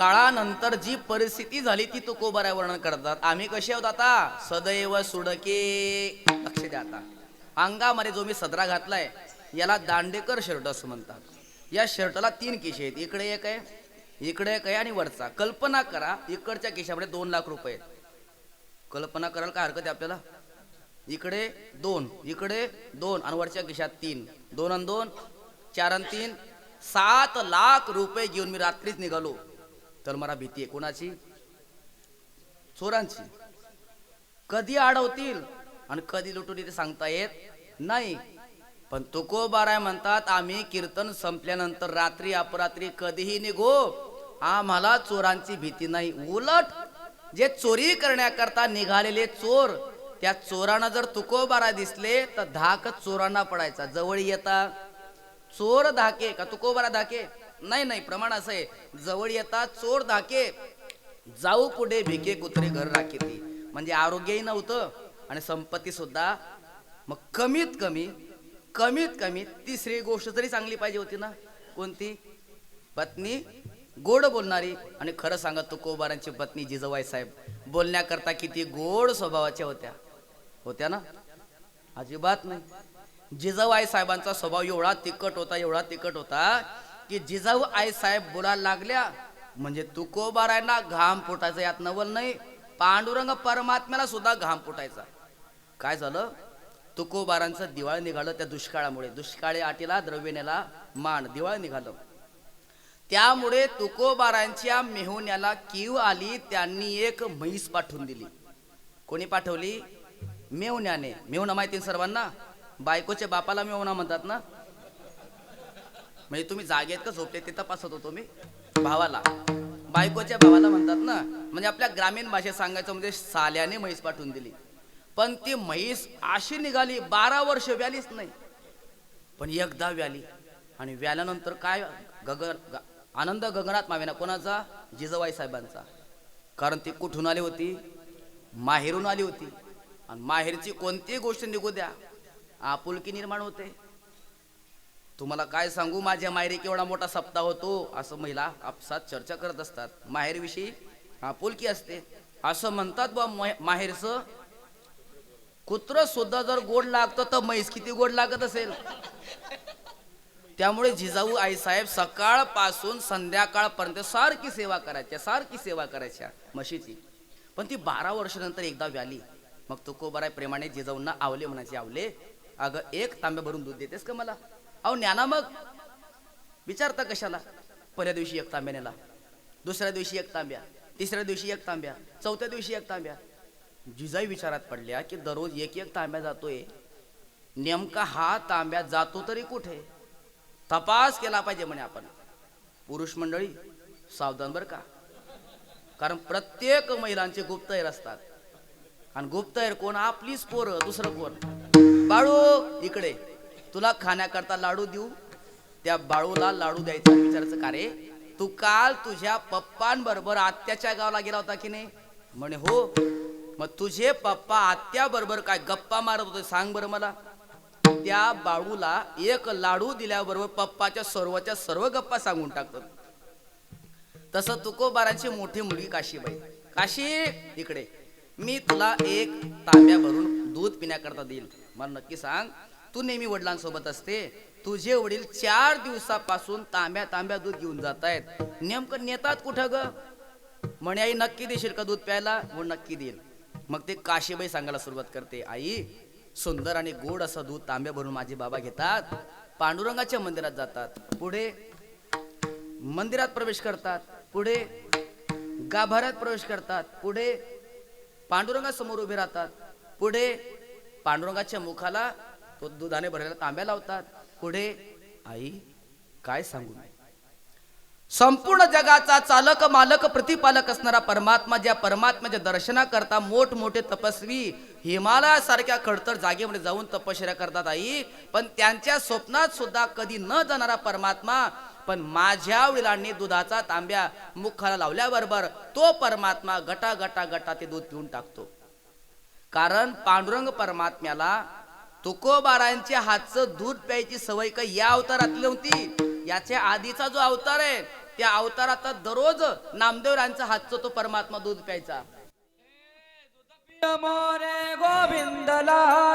काळानंतर जी परिस्थिती झाली ती तुकोबारा वर्णन करतात. आम्ही कसे आहोत आता? सदैव सुडके. लक्ष द्या आता. अंगामध्ये जो मी सदरा घातलाय याला दांडेकर शर्ट असं म्हणतात. या शर्टला तीन केशे आहेत. इकडे एक आहे इकडे एक आहे आणि वरचा. कल्पना करा इकडच्या केशामध्ये दोन लाख रुपये आहेत. कल्पना करायला काय हरकत आहे आपल्याला? इकडे दोन इकडे दोन आणि वरच्या किशात तीन. दोन आणि दोन चार आणि तीन सात लाख रुपये घेऊन मी रात्रीच निघालो. तर मला भीती आहे. कोणाची? चोरांची. कधी अडवतील आणि कधी लुटून ते सांगता येत नाही. पण तुकोबाराय म्हणतात आम्ही कीर्तन संपल्यानंतर रात्री अपरात्री कधीही निघो. आम्हाला चोरांची भीती नाही. उलट जे चोरी करण्याकरता निघालेले चोर त्या चोरांना जर तुकोबारा दिसले तर धाक चोरांना पडायचा. जवळ येता. चोर धाके का? तुकोबारा धाके? नाही नाही प्रमाण असं आहे. जवळ येता चोर धाके. जाऊ पुढे भिके कुत्रे घर राखी म्हणजे आरोग्यही नव्हतं आणि संपत्ती सुद्धा. मग कमीत कमी कमीत कमी तिसरी गोष्ट तरी चांगली पाहिजे होती ना कोणती? पत्नी गोड बोलणारी आणि खरं सांगत तुकोबारांची पत्नी जिजवाई साहेब बोलण्याकरता किती गोड स्वभावाच्या होत्या. होत्या ना? अजिबात नाही. जिजवाई साहेबांचा स्वभाव एवढा तिखट होता एवढा तिखट होता की जिजाऊ आई साहेब बोलायला लागल्या म्हणजे तुकोबारायना घाम फुटायचा यात नवल नाही पांडुरंग परमात्म्याला सुद्धा घाम फुटायचा. काय झालं? तुकोबारांचं दिवाळ निघालं त्या दुष्काळामुळे. दुष्काळी आटीला द्रविणेला मान दिवाळ निघालं. त्यामुळे तुकोबारांच्या मेहुण्याला कीव आली त्यांनी एक म्हैस पाठवून दिली. कोणी पाठवली? मेहुण्याने. मेहुणा माहिती सर्वांना? बायकोच्या बापाला मेहुणा म्हणतात ना? म्हणजे तुम्ही जागेत का झोपले ते तपासत होतो मी. भावाला. बायकोच्या भावाला म्हणतात ना म्हणजे आपल्या ग्रामीण भाषेत सांगायचं म्हणजे साल्याने म्हैस पाठवून दिली. पण ती म्हैस अशी निघाली बारा वर्ष व्यालीच नाही. पण एकदा व्याली आणि व्याल्यानंतर काय गगन ग- आनंद गगनात मावेना कोणाचा? जिजवाई साहेबांचा. कारण ती कुठून आली होती? माहेरून आली होती. आणि माहेरची कोणतीही गोष्ट निघू द्या. आपुलकी निर्माण होते. तुम्हाला काय सांगू? माझ्या माहेरी केवढा मोठा सप्ताह होतो. असं महिला आपसात चर्चा करत असतात. माहेरविषयी आपुलकी असते. असं म्हणतात बा माहेरचं कुत्र सुद्धा जर गोड लागतं तर म्हैस किती गोड लागत असेल? त्यामुळे जिजाऊ आईसाहेब सकाळपासून संध्याकाळपर्यंत सारखी सेवा करायच्या सारखी सेवा करायच्या म्हशीची. पण ती बारा वर्षानंतर एकदा व्याली. मग तुकोबाराय प्रेमाने जिजाऊंना आवले म्हणायचे आवले अगं एक तांब्या भरून दूध देतेस का मला? अहो ज्ञाना मग. विचारता कशाला? पहिल्या दिवशी एक तांब्यानेला दुसऱ्या दिवशी एक तांब्या. तिसऱ्या दिवशी एक तांब्या. चौथ्या दिवशी एक तांब्या. जिजाई विचारात पडल्या की दररोज एक एक तांब्या जातोय. नेमका हा तांब्या जातो तरी कुठे? तपास केला पाहिजे म्हणे आपण. पुरुष मंडळी सावधान बर का. कारण प्रत्येक महिलांचे गुप्तहेर असतात. आणि गुप्तहेर कोण? आपलीच पोरं दुसरं कोण? बाळू इकडे. तुला खाण्याकरता लाडू देऊ त्या बाळूला लाडू द्यायचा विचारायचं का रे? तू काल तुझ्या पप्पांबरोबर आत्याच्या गावाला गेला होता की नाही? म्हणे हो. मग तुझे पप्पा आत्या बरोबर काय गप्पा मारत होते सांग बरं मला. त्या बाळूला एक लाडू दिल्याबरोबर पप्पाच्या सर्वच्या सर्व गप्पा सांगून टाकतात. तसं तुकोबाराची मोठी मुलगी काशीबाई. काशी इकडे. मी तुला एक तांब्या भरून दूध पिण्याकरता देईल मला नक्की सांग तू नेहमी वडिलांसोबत असते. तुझे वडील चार दिवसापासून तांब्या तांब्या दूध घेऊन जात आहेत नेमकं नेतात कुठं ग? म्हणे आई नक्की देशील का दूध प्यायला? मग नक्की देईल मग ते काशीबाई सांगायला सुरुवात करते. आई सुंदर आणि गोड असं दूध तांब्या भरून माझे बाबा घेतात. पांडुरंगाच्या मंदिरात जातात. पुढे मंदिरात प्रवेश करतात. पुढे गाभाऱ्यात प्रवेश करतात. पुढे पांडुरंगासमोर उभे राहतात. पुढे पांडुरंगाच्या मुखाला तो दुधाने भरलेला तांब्या लावतात. पुढे आई काय सांगू मी? संपूर्ण जगाचा चालक मालक प्रतिपालक असणारा परमात्मा ज्या परमात्म्याच्या दर्शनाकरता मोठमोठे तपस्वी हिमालयासारख्या खडतर जागेमध्ये जाऊन तपश्चर्या करतात आई. पण त्यांच्या स्वप्नात सुद्धा कधी न जाणारा परमात्मा पण माझ्या वडिलांनी दुधाचा तांब्या मुखाला लावल्याबरोबर तो परमात्मा गटा गटा गटा ते दूध पिऊन टाकतो. कारण पांडुरंग परमात्म्याला तुकोबारांच्या हातचं दूध प्यायची सवय का या अवतारातली नव्हती याच्या आधीचा जो अवतार आहे त्या अवतारात दररोज नामदेवरांचा हातचं तो परमात्मा दूध प्यायचा. मोरे गोविंदला.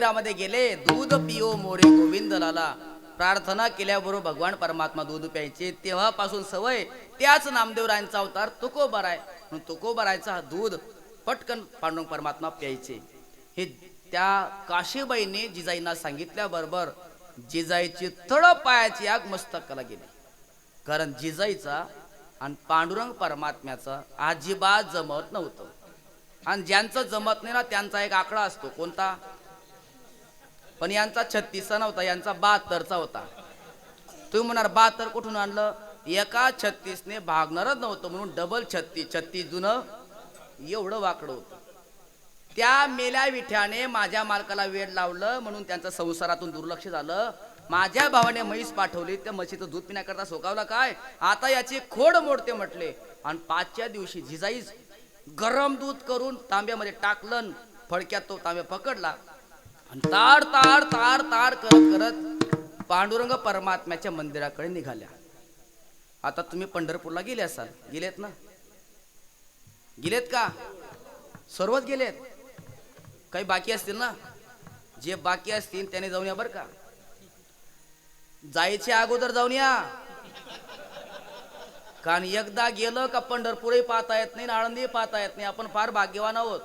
मंदिरामध्ये गेले दूध पिओ मोरे गोविंद लाला प्रार्थना केल्याबरोबर भगवान परमात्मा दूध प्यायचे. तेव्हापासून सवय त्याच नामदेवरायांचा अवतार तुकोबराय. म्हणून तुकोबरायचा हा दूध पटकन पांडुरंग परमात्मा प्यायचे. हे त्या काशीबाईने जिजाईंना सांगितल्याबरोबर जिजाईची तळ पायाची आग मस्तकाला गेली. कारण जिजाईचा आणि पांडुरंग परमात्म्याचा अजिबात जमत नव्हतं. आणि ज्यांचं जमत नाही ना त्यांचा एक आकडा असतो. कोणता? पण यांचा छत्तीसचा नव्हता यांचा बहात्तरचा होता. तुम्ही म्हणणार बहात्तर कुठून आणलं? एका छत्तीसने भागणारच नव्हतं म्हणून डबल छत्तीस छत्तीस जुनं एवढं वाकडं होतं. त्या मेल्या विठ्याने माझ्या मालकाला वेळ लावलं म्हणून त्यांचं संसारातून दुर्लक्ष झालं. माझ्या भावाने म्हैस पाठवली त्या म्हशीचं दूध पिण्याकरता सोकावला काय? आता याची खोड मोडते म्हटले. आणि पाचच्या दिवशी जिजाईच गरम दूध करून तांब्यामध्ये टाकलं फडक्यात तो तांब्या पकडला. आणि ताड ताड ताड ताड करत करत पांडुरंग परमात्म्याच्या मंदिराकडे निघाल्या. आता तुम्ही पंढरपूरला गेले असाल. गेलेत ना? गेलेत का? सर्वच गेलेत. काही बाकी असतील ना? जे बाकी असतील त्याने जाऊन या बरं का. जायच्या अगोदर जाऊन या. कारण एकदा गेलं का पंढरपूरही पाहता येत नाही आळंदीही आळंदी पाहता येत नाही. आपण फार भाग्यवान आहोत.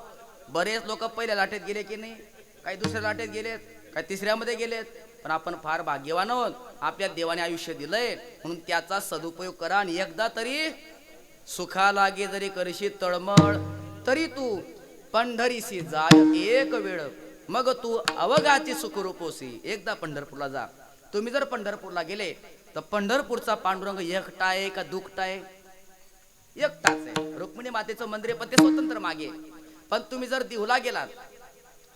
बरेच लोक पहिल्या लाटेत गेले की नाही? काही दुसऱ्या लाटेत गेलेत काही तिसऱ्यामध्ये गेलेत. पण आपण फार भाग्यवान आहोत. आपल्या देवाने आयुष्य दिलंय. म्हणून त्याचा सदुपयोग करा आणि एकदा तरी सुखा लागे जरी करशी तळमळ तरी तू पंढरीसी जाय एक वेळ. मग तू अवघाची सुखरूपोसी एकदा पंढरपूरला जा. तुम्ही जर पंढरपूरला गेले तर पंढरपूरचा पांडुरंग एकटा आहे का दुखटा आहे? एकटाच आहे. रुक्मिणी मातेचं मंदिर पण ते स्वतंत्र मागे पण तुम्ही जर दिवला गेलात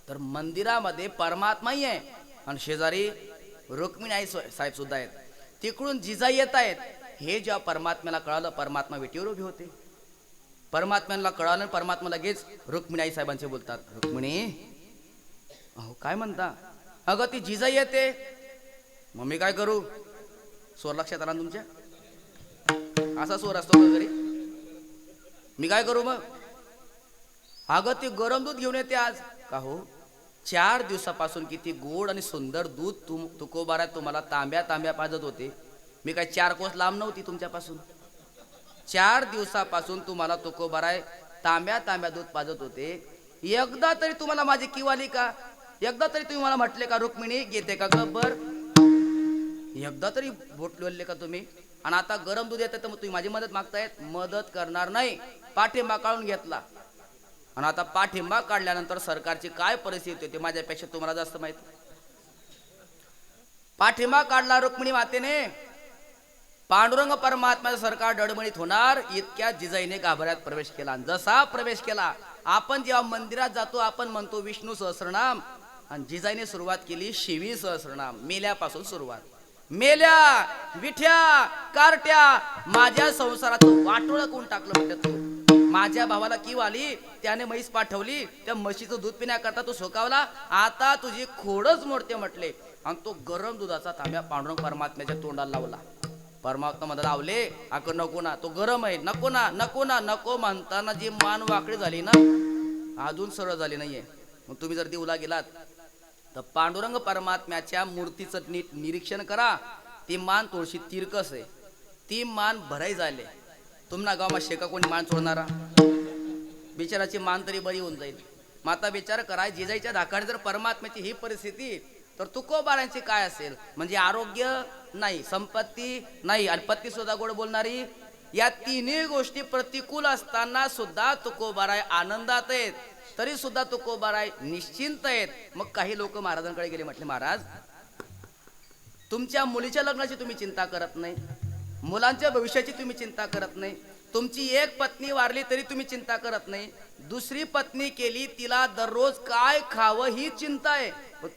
तर मंदिरामध्ये परमात्माही आहे. आणि शेजारी रुक्मिणी आई साहेब सुद्धा आहेत. तिकडून जिजाई येत आहेत. हे जेव्हा परमात्म्याला कळालं परमात्मा विटीवर उभे होते. परमात्म्याला कळालं परमात्मा लगेच रुक्मिणी आई साहेबांचे बोलतात रुक्मिणी अहो काय म्हणता? अगं ती जिजाई येते. मग मी काय करू? स्वर लक्षात आला तुमच्या? असा स्वर असतो घरी? मी काय करू मग? अगं ती गरम दूध घेऊन येते आज. का हो? चार दिवसापासून किती गोड आणि सुंदर दूध तुम तुकोबारा तुम्हाला तांब्या तांब्या पाजत होते. मी काय चार कोस लांब नव्हती तुमच्यापासून. चार दिवसापासून तुम्हाला तुकोबाराय तांब्या तांब्या दूध पाजत होते. एकदा तरी तुम्हाला माझी किवाली का? एकदा तरी तुम्ही मला म्हटले का रुक्मिणी घेते का गब्बर? एकदा तरी बोट लोलले का तुम्ही? आणि आता गरम दूध येतं तर मग तुम्ही माझी मदत मागतायत? मदत करणार नाही. पाठिंबा काढून घेतला. आणि आता पाठिंबा काढल्यानंतर सरकारची काय परिस्थिती होती माझ्यापेक्षा तुम्हाला जास्त माहीत. पाठिंबा काढला रुक्मिणी मातेने. पांडुरंग परमात्म्याचं सरकार डडमणीत होणार इतक्या जिजाईने गाभाऱ्यात प्रवेश केला. जसा प्रवेश केला आपण जेव्हा मंदिरात जातो आपण म्हणतो विष्णू सहस्रनाम. आणि जिजाईने सुरुवात केली शिवी सहस्रनाम. मेल्यापासून सुरुवात. मेल्या विठ्या कारट्या माझ्या संसारात वाटोळं कोण टाकलं म्हणतात तू? माझ्या भावाला कीव आली त्याने म्हैस पाठवली त्या म्हशीचं दूध पिण्याकरता तू सोकावला आता तुझी खोडच मोडते म्हटले. आणि तो गरम दुधाचा थांब्या पांडुरंग परमात्म्याच्या तोंडाला लावला. परमात्मा मला लावले अगं नको ना तो गरम आहे नको ना नको ना नको म्हणताना जी मान वाकडी झाली ना अजून सरळ झाली नाहीये. मग तुम्ही जर देऊला गेलात तर पांडुरंग परमात्म्याच्या मूर्तीचं नीट निरीक्षण करा. ती मान थोडीशी तिरकस आहे. ती मान भराई झाली तुम्हाला गावमा शेका कोणी मान सोडणारा बिचाराची मान तरी बरी होऊन जाईल. माता विचार कराय जिजाईच्या धाकाने जर परमात्म्याची ही परिस्थिती तर तुकोबारांची काय असेल? म्हणजे आरोग्य नाही संपत्ती नाही आणि पत्ती सुद्धा गोड बोलणारी या तिन्ही गोष्टी प्रतिकूल असताना सुद्धा तुकोबाराय आनंदात आहेत. तरी सुद्धा तुकोबाराय निश्चिंत आहेत. मग काही लोक महाराजांकडे गेले म्हटले महाराज तुमच्या मुलीच्या लग्नाची तुम्ही चिंता करत नाही. मुलांच्या भविष्याची तुम्ही चिंता करत नाही. तुमची एक पत्नी वारली तरी तुम्ही चिंता करत नाही. दुसरी पत्नी केली तिला दररोज काय खावं ही चिंता आहे.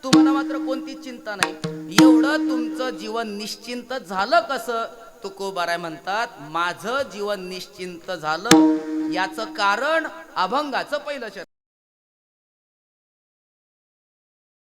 तुम्हाला मात्र कोणती चिंता नाही. एवढं तुमचं जीवन निश्चिंत झालं कसं? तुकोबाराय म्हणतात माझं जीवन निश्चिंत झालं. याचं कारण अभंगाचं पहिलं शरण